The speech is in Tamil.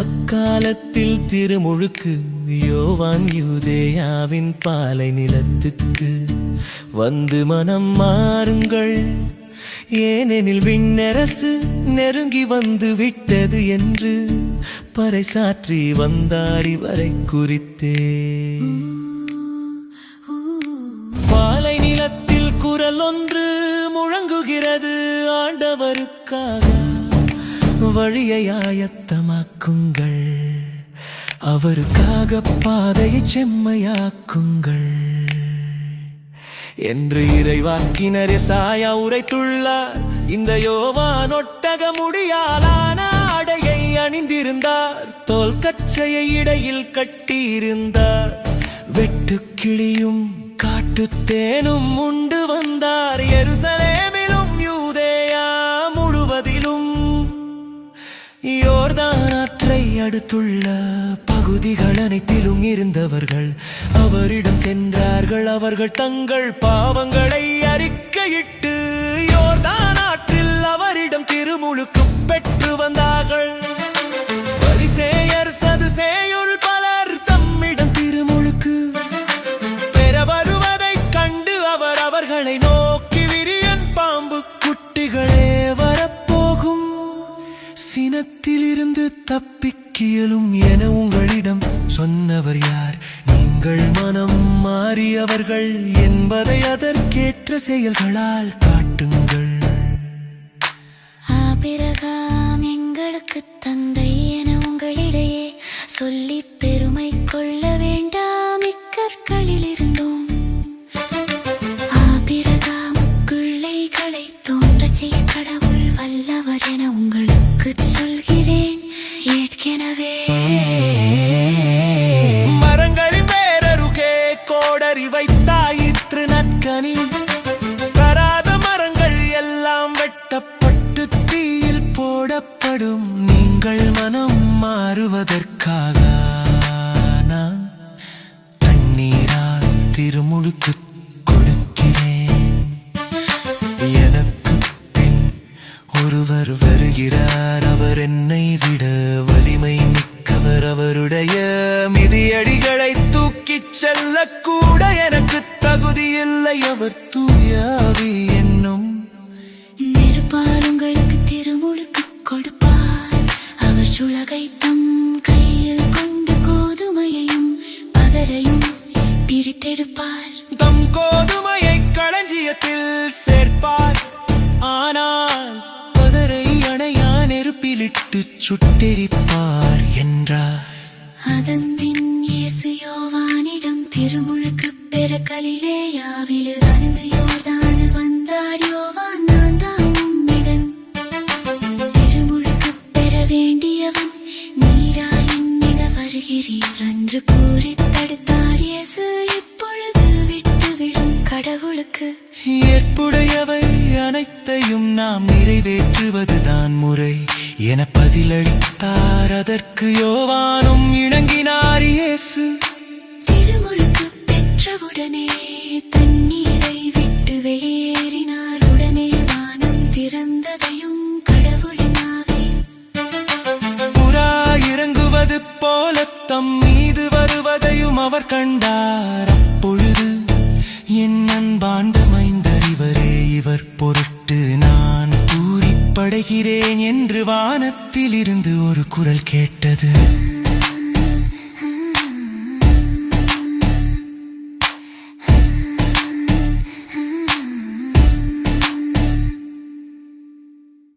அக்காலத்தில் திருமுழுக்கு யோவான் யூதேயாவின் பாலை நிலத்துக்கு வந்து மனம் மாறுங்கள். ஏனெனில் விண்ணரசு நெருங்கி வந்து விட்டது என்று பறைசாற்றி வந்தார் இவரை குறித்தே. பாலை நிலத்தில் குரல் ஒன்று முழங்குகிறது ஆண்டவருக்காக. வழியை ஆயத்தமாக்குங்கள். அவருக்காக பாதையை செம்மையாக்குங்கள். என்று இறைவாக்கினரே சாயா உரைத்துள்ளார். இந்த யோவான் ஒட்டக முடியாலான ஆடையை அணிந்திருந்தார். தோல் கச்சையை இடையில் கட்டியிருந்தார். வெட்டுக்கிளியும் காட்டுத்தேனும் உண்டு வந்தார். எருசலேமிலும் அடுத்துள்ள பகுதிகள் அனைத்திலும் இருந்தவர்கள் அவரிடம் சென்றார்கள். அவர்கள் தங்கள் பாவங்களை அறிக்கையிட்டு யோர்தான் ஆற்றில் அவரிடம் திருமுழுக்கு பெற்று வந்தார்கள். பரிசேயர் சதுசேயுள் பலர் தம்மிடம் திருமுழுக்கு பெற வருவதைக் கண்டு அவர் அவர்களை நோக்கி விரியன் பாம்பு குட்டிகளே வரப்போகும். சினத்திலிருந்து தப்பிக்கியலும் என உங்களிடம் சொன்னவர் யார்? நீங்கள் மனம் மாறியவர்கள் என்பதை அதற்கேற்ற செயல்களால் காட்டுங்கள். ஆபிரகாம் எங்களுக்கு தந்தை என உங்களிடையே சொல்லி பெருமை கொள்ள வேண்டாம். இக்கற்களில் இருந்தோம். ஆபிரகாமுக்குள்ளைகளை தோன்ற செய்ய கடவுள் வல்லவர் என உங்களுக்கு சொல்கிறேன். ஏற்கனவே. மரங்களின் வேரருகே கோடறி வைத்தாயிற்று நற்கனி. தராத மரங்கள் எல்லாம் வெட்டப்பட்டு தீயில் போடப்படும். நீங்கள் மனம் மாறுவதற்காக நான் தண்ணீரால் திருமுழுக்கு வலிமை மிக்கவர் அவருடைய மிதியடிகளை தூக்கிச் செல்லக்கூட எனக்கு தகுதியில்லை அவர் தூயாவி என்னும் நெருப்பால் உங்களுக்கு திருமுழுக்கு கொடுப்பார். அவர் சுளகை தம் கையில் கொண்டு கோதுமையையும் பதரையும் பிரித்தெடுப்பார். தம் கோதுமையை களஞ்சியத்தில் சேர்ப்பார். ஆனால் நெருப்பிலிட்டு சுட்டெரிப்பார் என்றார். அதன் பின் இயேசு யோவானிடம் திருமுழுக்கு பெற கலிலேயாவில் அணிந்து யோர்தானு வந்தார். யோவான் நான் தான் உம்மிடம். திருமுழுக்கு பெற வேண்டியவன் நீரா என்னிட வருகிறீர் என்று கூறி தடுத்தார். இயேசு இப்பொழுது விட்டுவிடும் கடவுளுக்கு. ஏற்புடையவை அனைத்தையும் நாம் நிறைவேற்றுவதுதான் முறை. என பதிலளித்தார் அதற்கு யோவானும் இணங்கினார் இயேசு. திருமுழுக்கு பெற்றவுடனே தண்ணீரை விட்டு வெளியேறினார். உடனே வானம் திறந்ததையும் போல தம் மீது வருவதையும் அவர் கண்டார். பூரிப்படைகிறேன் என்று வானத்தில் இருந்து ஒரு குரல் கேட்டது.